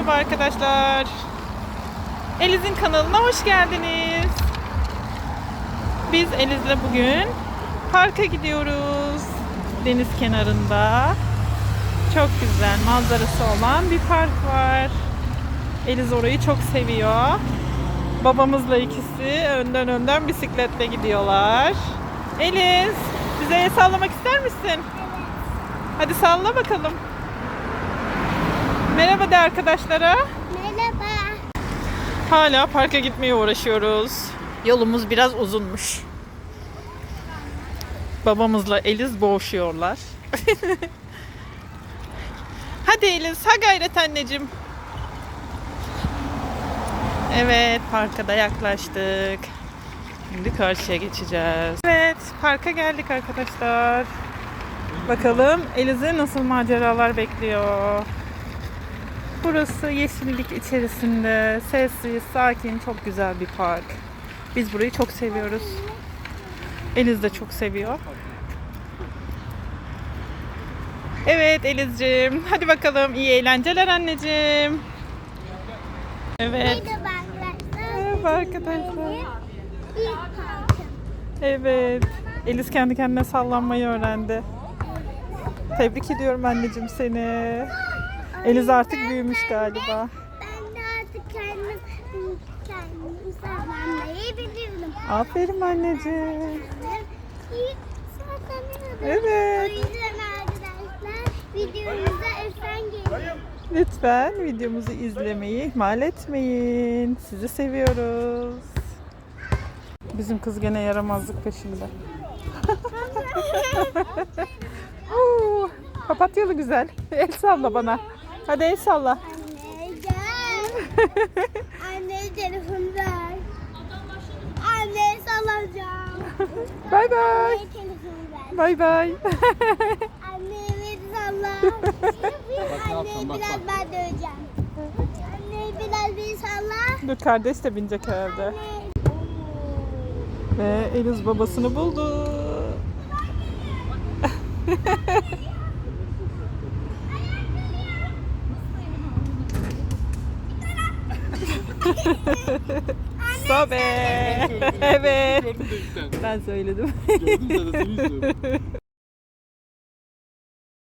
Merhaba arkadaşlar. Eliz'in kanalına hoş geldiniz. Biz Eliz'le bugün parka gidiyoruz. Deniz kenarında. Çok güzel manzarası olan bir park var. Eliz orayı çok seviyor. Babamızla ikisi önden önden bisikletle gidiyorlar. Eliz, bize el sallamak ister misin? Hadi salla bakalım. Merhaba de arkadaşlara. Merhaba. Hala parka gitmeye uğraşıyoruz. Yolumuz biraz uzunmuş. Babamızla Eliz boğuşuyorlar. Hadi Eliz, ha gayret anneciğim. Evet, parka da yaklaştık. Şimdi karşıya geçeceğiz. Evet, parka geldik arkadaşlar. Bakalım Eliz'i nasıl maceralar bekliyor. Burası yeşillik içerisinde sessiz, sakin, çok güzel bir park. Biz burayı çok seviyoruz. Eliz de çok seviyor. Evet Elizciğim, hadi bakalım iyi eğlenceler anneciğim. Evet. Merhaba arkadaşlar. Evet. Eliz kendi kendine sallanmayı öğrendi. Tebrik ediyorum anneciğim seni. Eliz artık büyümüş galiba. Ben de artık kendim, kendim sallanmayı biliyorum. Aferin anneciğim. Sallanıyordum. O Evet. yüzden arkadaşlar videomuza özen gelin. Lütfen videomuzu izlemeyi ihmal etmeyin. Sizi seviyoruz. Bizim kız gene yaramazlık peşinde. Papatyalı güzel. El salla bana. Hadi el salla. Anne gel. Anne telefonu ver. Anne salacağım. Bay bay. Anne telefonu ver. Bay bay. Anne beni salla. Anne biraz ben döveceğim. Anne biraz beni salla. Dur kardeş de binecek herhalde. Anne. Ve Eliz babasını buldu. Sobe. Evet. Ben söyledim. Gördüm de seni istiyorum.